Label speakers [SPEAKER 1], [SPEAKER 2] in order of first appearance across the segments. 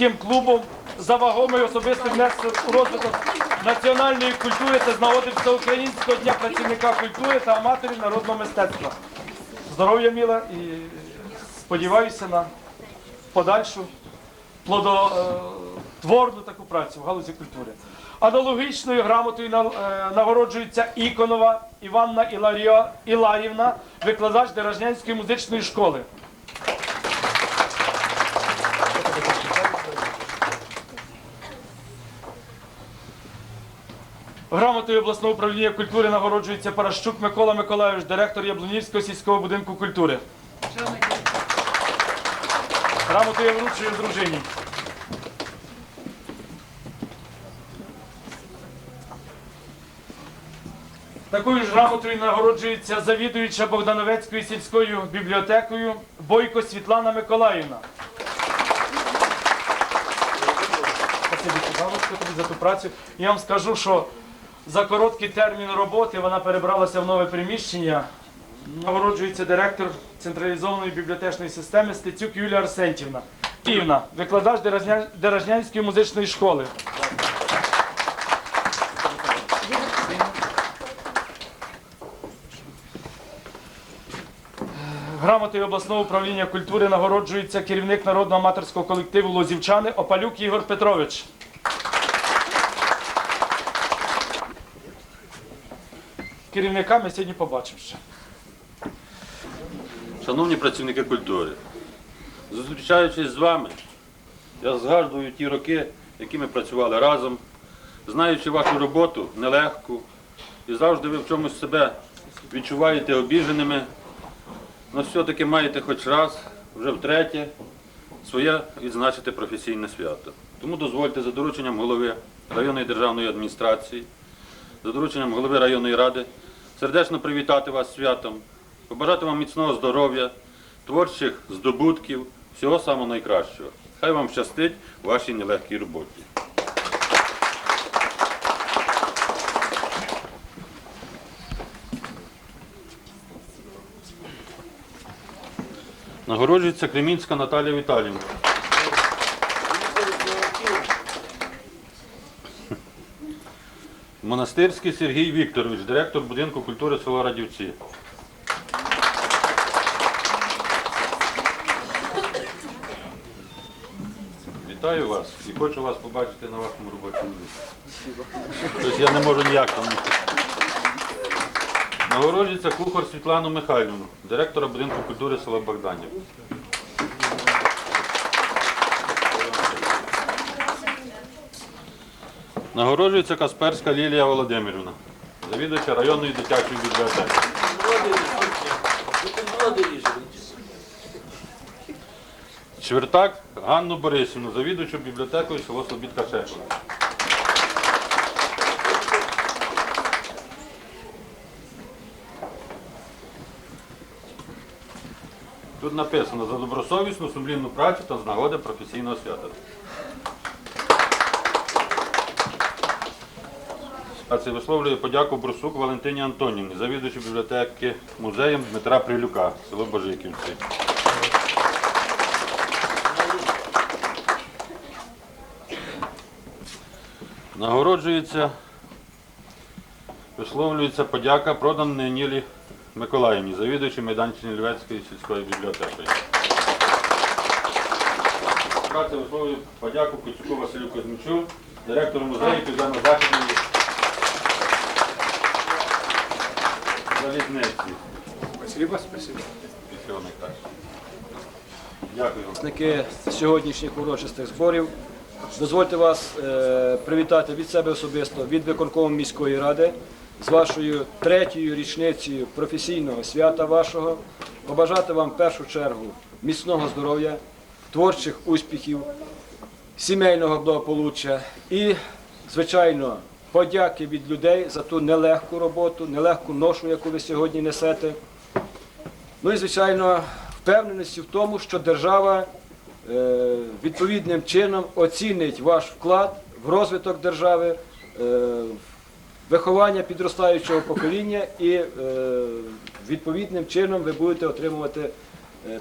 [SPEAKER 1] міським клубом за вагомий особистий внесок у розвиток національної культури та з нагоди Всеукраїнського дня працівника культури та аматорів народного мистецтва. Здоров'я міла і сподіваюся на подальшу плодотворну таку працю в галузі культури. Аналогічною грамотою е, нагороджується Іконова Іванна Іларіо- Іларівна, викладач Деражнянської музичної школи. Грамотою обласного управління культури нагороджується Паращук Микола Миколайович, директор Яблунівського сільського будинку культури. Грамотою вручую дружині. Такою ж грамотою нагороджується завідуюча Богдановецькою сільською бібліотекою Бойко Світлана Миколаївна. Тобі за ту працю. Я вам скажу, що за короткий термін роботи вона перебралася в нове приміщення. Нагороджується директор централізованої бібліотечної системи Стецюк Юлія Арсентівна. Київна, викладач Деражня- Деражнянської музичної школи. Грамотою обласного управління культури нагороджується керівник народного аматорського колективу Лозівчани Опалюк Ігор Петрович. Керівника ми сьогодні побачимо ще.
[SPEAKER 2] Шановні працівники культури, зустрічаючись з вами, я згадую ті роки, які ми працювали разом, знаючи вашу роботу нелегку, і завжди ви в чомусь себе відчуваєте обіженими, але все-таки маєте хоч раз, вже втретє, своє відзначити професійне свято. Тому дозвольте за дорученням голови районної державної адміністрації, за дорученням голови районної ради сердечно привітати вас святом, побажати вам міцного здоров'я, творчих здобутків, всього самого найкращого. Хай вам щастить у вашій нелегкій роботі. Нагороджується Кремінська Наталія Віталіївна. Монастирський Сергій Вікторович, директор будинку культури села Радівці. Вітаю вас і хочу вас побачити на вашому робочому місці. Тобто я не можу ніяк там. Нагороджується кухар Світлану Михайлівну, директора будинку культури села Богданів. Нагороджується Касперська Лілія Володимирівна, завідувача районної дитячої бібліотеки. Чвертак Ганну Борисівну, завідувачу бібліотекою село Слобідка Шепина. Тут написано за добросовісну сумлінну працю та з нагоди професійного свята. Це висловлює подяку Брусук Валентині Антонівні, завідувачу бібліотеки музеєм Дмитра Прилюка, село Божиківці. Нагороджується, висловлюється подяка проданій Нілі Миколаївні, завідувачі Майданчини Львецької сільської бібліотеки. Праця висловлює подяку Куцюку Василю Кузьмичу, директору музею Південно-Західної залізниці.
[SPEAKER 3] Спасибо, спасибо.
[SPEAKER 2] Дякую
[SPEAKER 3] сьогоднішніх урочистих зборів. Дозвольте вас е, привітати від себе особисто, від виконкому міської ради з вашою третьою річницею професійного свята вашого. Побажати вам в першу чергу міцного здоров'я, творчих успіхів, сімейного благополуччя і, звичайно, подяки від людей за ту нелегку роботу, нелегку ношу, яку ви сьогодні несете. Ну і, звичайно, впевненості в тому, що держава е, відповідним чином оцінить ваш вклад в розвиток держави, е, виховання підростаючого покоління і е, відповідним чином ви будете отримувати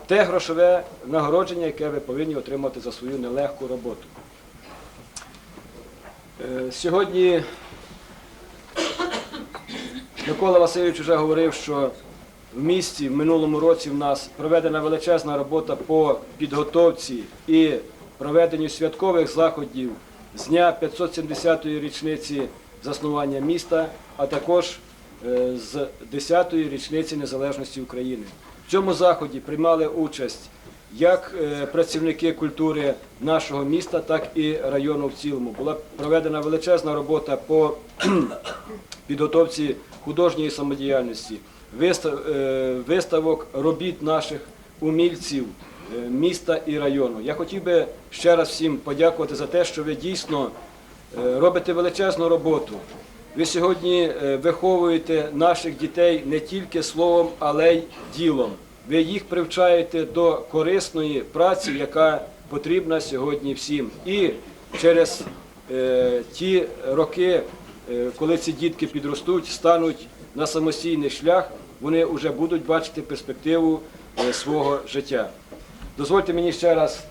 [SPEAKER 3] те грошове нагородження, яке ви повинні отримати за свою нелегку роботу. Е, Сьогодні Микола Васильович вже говорив, що в місті в минулому році в нас проведена величезна робота по підготовці і проведенню святкових заходів з дня 570-ї річниці заснування міста, а також е, з 10-ї річниці незалежності України. В цьому заході приймали участь як е, працівники культури нашого міста, так і району в цілому. Була проведена величезна робота по підготовці художньої самодіяльності, е, виставок робіт наших умільців е, міста і району. Я хотів би ще раз всім подякувати за те, що ви дійсно робите величезну роботу. Ви сьогодні виховуєте наших дітей не тільки словом, але й ділом. Ви їх привчаєте до корисної праці, яка потрібна сьогодні всім. І через е, ті роки, е, коли ці дітки підростуть, стануть на самостійний шлях, вони вже будуть бачити перспективу е, свого життя. Дозвольте мені ще раз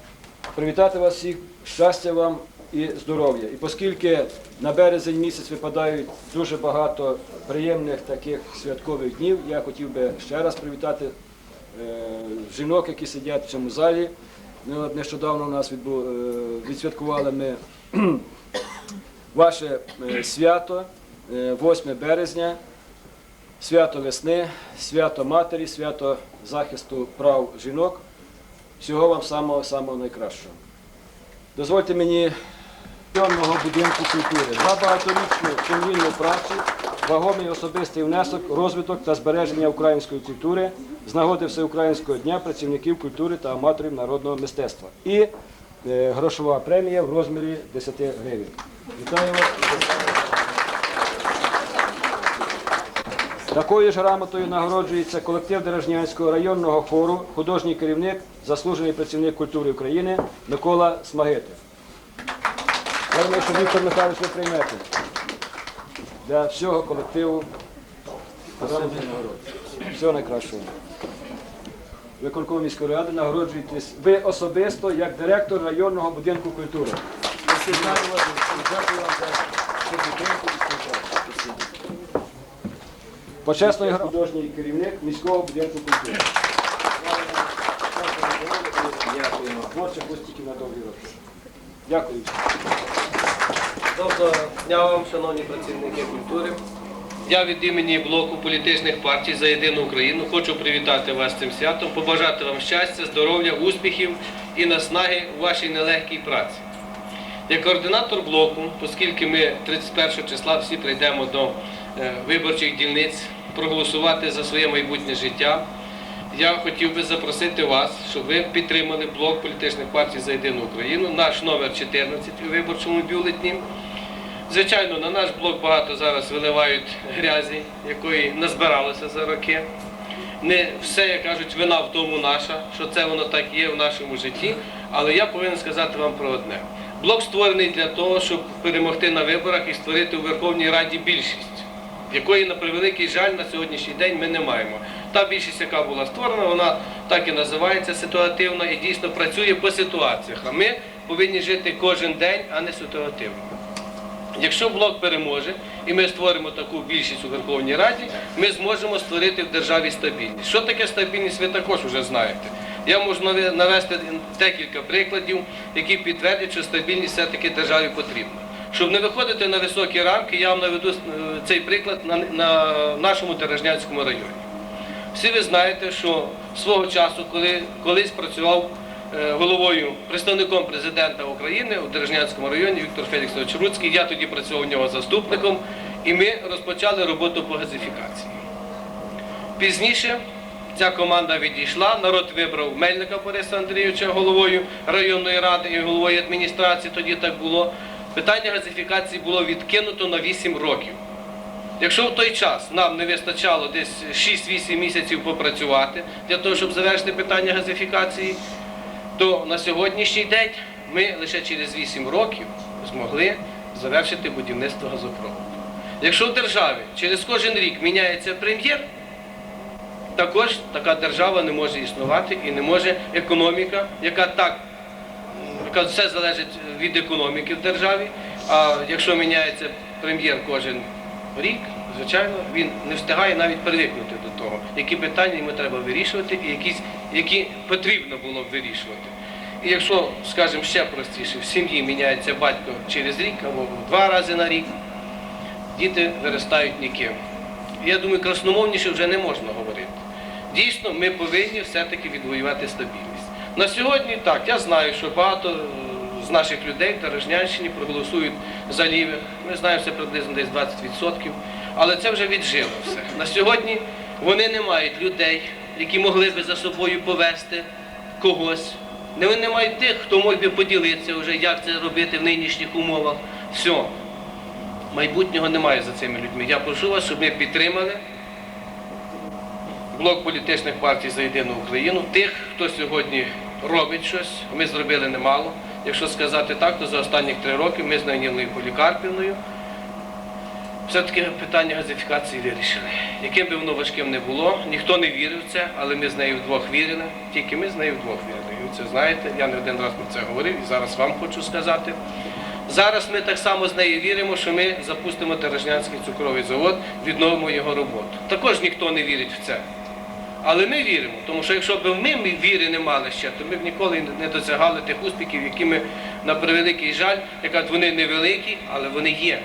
[SPEAKER 3] привітати вас всіх, щастя вам і здоров'я. І оскільки на березень місяць випадають дуже багато приємних таких святкових днів, я хотів би ще раз привітати жінок, які сидять в цьому залі. Нещодавно у нас е, відсвяткували ми ваше е, свято, е, 8 березня, свято весни, свято матері, свято захисту прав жінок. Всього вам самого самого найкращого. Дозвольте мені будинку культури за багаторічну сумлінну працю, вагомий особистий внесок, розвиток та збереження української культури з нагоди Всеукраїнського дня працівників культури та аматорів народного мистецтва. І е, грошова премія в розмірі 10 гривень. Вітаю вас. Такою ж грамотою нагороджується колектив Дережнянського районного хору, художній керівник, заслужений працівник культури України Микола Смагити. Віктор Михайлович ви приймете для всього колективу. Всього найкращого. Виконком міської ради нагороджуєтесь ви особисто як директор районного будинку культури. Дякую вам за і співпрацю. Почесний художній керівник міського будинку культури. На довгі роки. Дякую.
[SPEAKER 4] Доброго дня вам, шановні працівники культури. Я від імені блоку політичних партій за єдину Україну хочу привітати вас цим святом, побажати вам щастя, здоров'я, успіхів і наснаги у вашій нелегкій праці. Як координатор блоку, оскільки ми 31 числа всі прийдемо до е, виборчих дільниць проголосувати за своє майбутнє життя, я хотів би запросити вас, щоб ви підтримали блок політичних партій за єдину Україну, наш номер 14 у виборчому бюлетні. Звичайно, на наш блок багато зараз виливають грязі, якої назбиралося за роки. Не все, як кажуть, вина в тому наша, що це воно так є в нашому житті. Але я повинен сказати вам про одне. Блок створений для того, щоб перемогти на виборах і створити у Верховній Раді більшість, якої, на превеликий жаль, на сьогоднішній день ми не маємо. Та більшість, яка була створена, вона так і називається ситуативна і дійсно працює по ситуаціях. А ми повинні жити кожен день, а не ситуативно. Якщо блок переможе і ми створимо таку більшість у Верховній Раді, ми зможемо створити в державі стабільність. Що таке стабільність, ви також вже знаєте. Я можу навести декілька прикладів, які підтвердять, що стабільність все-таки державі потрібна. Щоб не виходити на високі рамки, я вам наведу е, цей приклад на, на нашому Тережнянському районі. Всі ви знаєте, що свого часу, коли колись працював головою, представником президента України у Дережнянському районі Віктор Феліксович Руцький, я тоді працював у нього заступником, і ми розпочали роботу по газифікації. Пізніше ця команда відійшла, народ вибрав Мельника Бориса Андрійовича головою районної ради і головою адміністрації, тоді так було. Питання газифікації було відкинуто на 8 років. Якщо в той час нам не вистачало десь 6-8 місяців попрацювати для того, щоб завершити питання газифікації, то на сьогоднішній день ми лише через 8 років змогли завершити будівництво газопроводу. Якщо в державі через кожен рік міняється прем'єр, Також така держава не може існувати і не може економіка, яка так, яка все залежить від економіки в державі. А якщо міняється прем'єр кожен рік, звичайно, він не встигає навіть привикнути до того, які питання йому треба вирішувати і якісь, які потрібно було б вирішувати. І якщо, скажімо, ще простіше, в сім'ї міняється батько через рік або два рази на рік, діти виростають ніким. Я думаю, красномовніше вже не можна говорити. Дійсно, ми повинні все-таки відвоювати стабільність. На сьогодні так, я знаю, що багато з наших людей в Дорожнянщині проголосують за лівих. Ми знаємо, це приблизно десь 20%. Але це вже віджило все. На сьогодні вони не мають людей, які могли би за собою повести когось. Вони не мають тих, хто мог би поділитися вже, як це робити в нинішніх умовах. Все. Майбутнього немає за цими людьми. Я прошу вас, щоб ми підтримали блок політичних партій за єдину Україну, тих, хто сьогодні робить щось, ми зробили немало. Якщо сказати так, то за останні три роки ми з Найнілою Полікарпівною все-таки питання газифікації вирішили. Яким би воно важким не було, ніхто не вірив в це, але ми з нею вдвох вірили, тільки ми з нею вдвох вірили. І це знаєте, я не один раз про це говорив і зараз вам хочу сказати. Зараз ми так само з нею віримо, що ми запустимо Тережнянський цукровий завод, відновимо його роботу. Також ніхто не вірить в це. Але ми віримо, тому що якщо б ми віри не мали ще, то ми б ніколи не досягали тих успіхів, які ми, на превеликий жаль, яка вони невеликі, але вони є.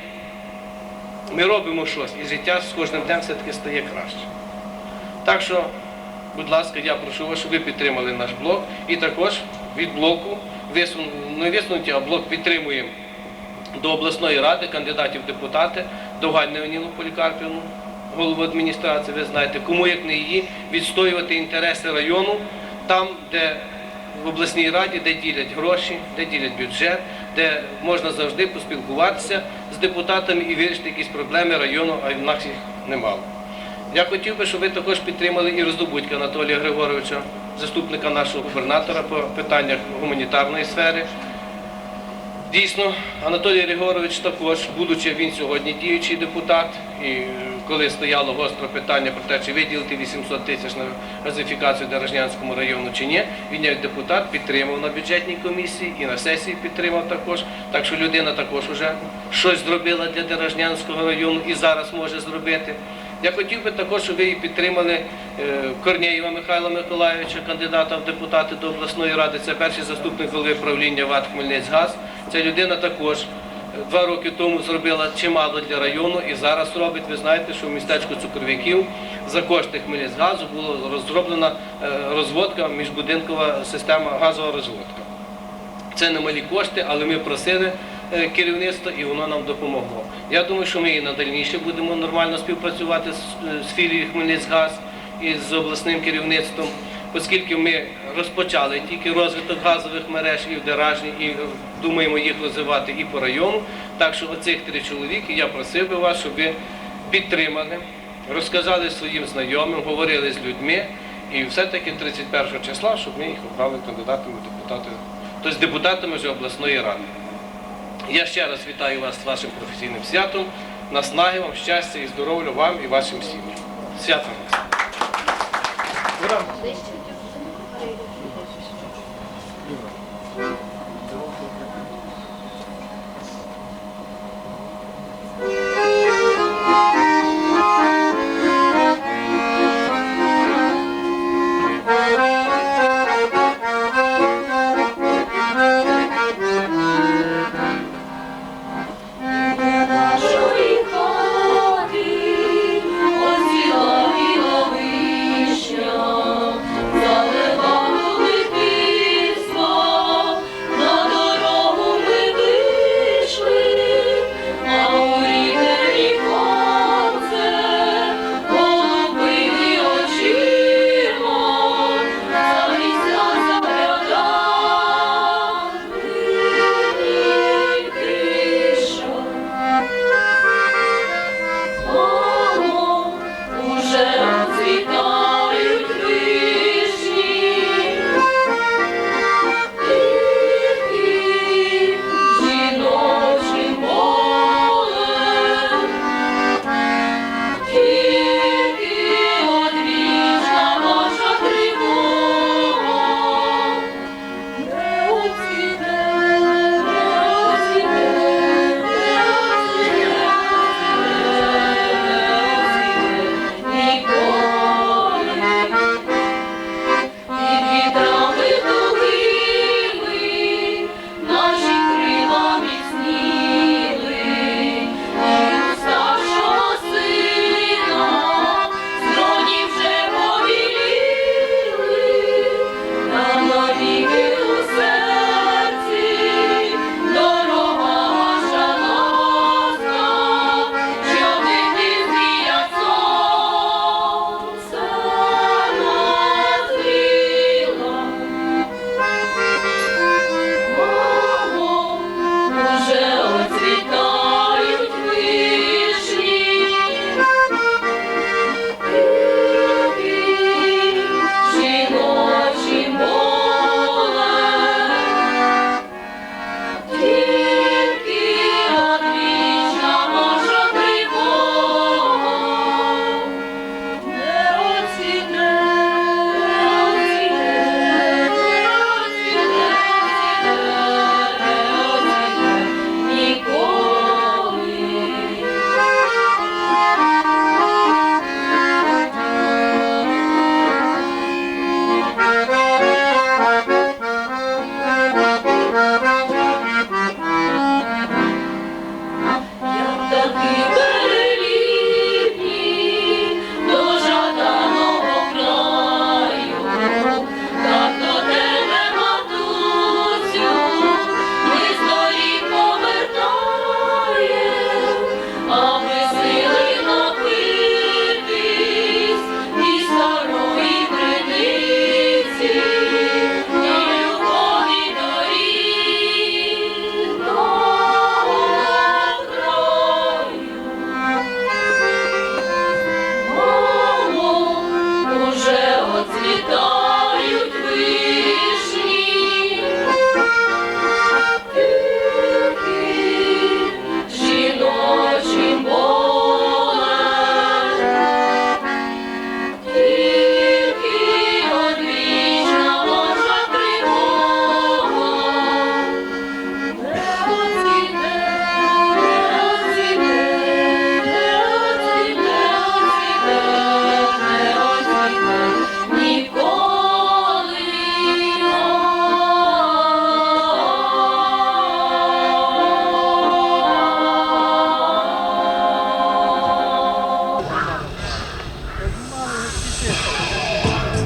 [SPEAKER 4] Ми робимо щось, і життя з кожним днем все-таки стає краще. Так що, будь ласка, я прошу вас, щоб ви підтримали наш блок. І також від блоку висун... не висунуті, а блок підтримуємо до обласної ради кандидатів депутати Довгань Ніну Полікарпівну, голову адміністрації, ви знаєте, кому як не її відстоювати інтереси району там, де в обласній раді, де ділять гроші, де ділять бюджет, де можна завжди поспілкуватися з депутатами і вирішити якісь проблеми району, а в нас їх немало. Я хотів би, щоб ви також підтримали і роздобудька Анатолія Григоровича, заступника нашого губернатора по питаннях гуманітарної сфери. Дійсно, Анатолій Григорович також, будучи він сьогодні діючий депутат, і е, коли стояло гостре питання про те, чи виділити 800 тисяч на газифікацію Дорожнянському району чи ні, він як депутат підтримав на бюджетній комісії і на сесії підтримав також. Так що людина також вже щось зробила для Дорожнянського району і зараз може зробити. Я хотів би також, щоб ви і підтримали е, Корнєєва Михайла Миколайовича, кандидата в депутати до обласної ради. Це перший заступник голови правління ВАТ Хмельницьгаз. Ця людина також е, два роки тому зробила чимало для району і зараз робить. Ви знаєте, що в містечку Цукровиків за кошти Хмельницьгазу була розроблена е, розводка, міжбудинкова система газова розводка. Це не малі кошти, але ми просили керівництво і воно нам допомогло. Я думаю, що ми і надальніше будемо нормально співпрацювати з, філією Хмельницькгаз і з обласним керівництвом, оскільки ми розпочали тільки розвиток газових мереж і в Деражні, і думаємо їх розвивати і по району. Так що оцих три чоловіки я просив би вас, щоб ви підтримали, розказали своїм знайомим, говорили з людьми. І все-таки 31 числа, щоб ми їх обрали кандидатами в депутати, тобто депутатами вже обласної ради. Я ще раз вітаю вас з вашим професійним святом. Наснаги вам, щастя і здоров'я вам і вашим сім'ям. Святом! вас!